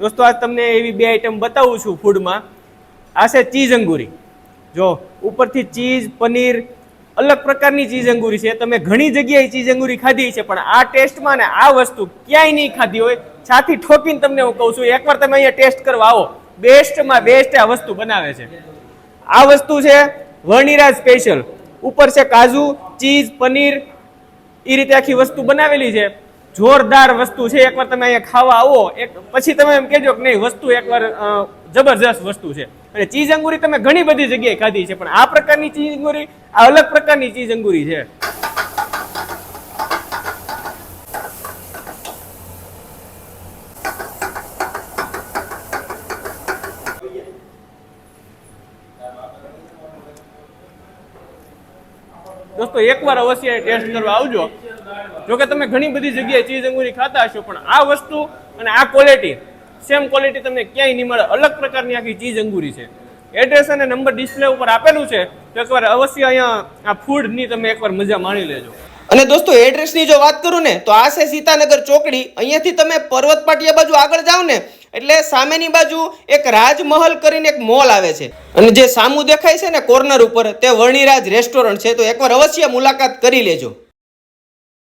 દોસ્તો, આજ તમને એવી બે આઈટમ બતાવું છું ફૂડમાં આ છે ચીઝ અંગૂરી. જો, ઉપરથી ચીઝ પનીર, અલગ પ્રકારની ચીઝ અંગૂરી છે. તમે ઘણી જગ્યાએ ચીઝ અંગૂરી ખાધી છે, પણ આ ટેસ્ટમાં ને આ વસ્તુ ક્યાંય નહીં ખાધી હોય. છાતી ઠોકીને તમને હું કહું છું, એકવાર તમે અહીંયા ટેસ્ટ કરવા આવો. બેસ્ટમાં બેસ્ટ આ વસ્તુ બનાવે છે. આ વસ્તુ છે વર્ણિરાજ સ્પેશિયલ. ઉપર છે કાજુ ચીઝ પનીર એ રીતે આખી વસ્તુ બનાવેલી છે. જોરદાર વસ્તુ છે. એકવાર તમે અહીંયા ખાવા આવો. એક પછી તમે એમ કહેજો કે નહીં, વસ્તુ એકવાર જબરજસ્ત વસ્તુ છે. અને ચીઝ અંગુરી તમે ઘણી બધી જગ્યાએ ખાધી છે, પણ આ પ્રકારની ચીઝ અંગુરી, આ અલગ પ્રકારની ચીઝ અંગુરી છે. દોસ્તો, એકવાર અવશ્ય ટેસ્ટ કરવા આવજો. જો કે તમે ઘણી બધી જગ્યાએ ચીઝ અંગુરી ખાતા હશો, પણ આ વસ્તુ અને આ ક્વોલિટી સેમ ક્વોલિટી તમને ક્યાંય નહીં મળે. અલગ પ્રકારની આખી ચીઝ અંગુરી છે. એડ્રેસ અને નંબર ડિસ્પ્લે ઉપર આપેલું છે, તો એકવાર અવશ્ય અહીંયા આ ફૂડની તમે એકવાર મજા માણી લેજો. અને દોસ્તો એડ્રેસની જો વાત કરું ને, તો આ છે સીતાનગર ચોકડી. અહીંયાથી તમે પર્વત પાટિયા બાજુ આગળ જાઓ ને, એટલે સામેની બાજુ એક રાજમહલ કરીને એક મોલ આવે છે. અને જે સામુ દેખાય છે ને કોર્નર ઉપર, તે વર્ણિરાજ રેસ્ટોરન્ટ છે. તો એકવાર અવશ્ય મુલાકાત કરી લેજો.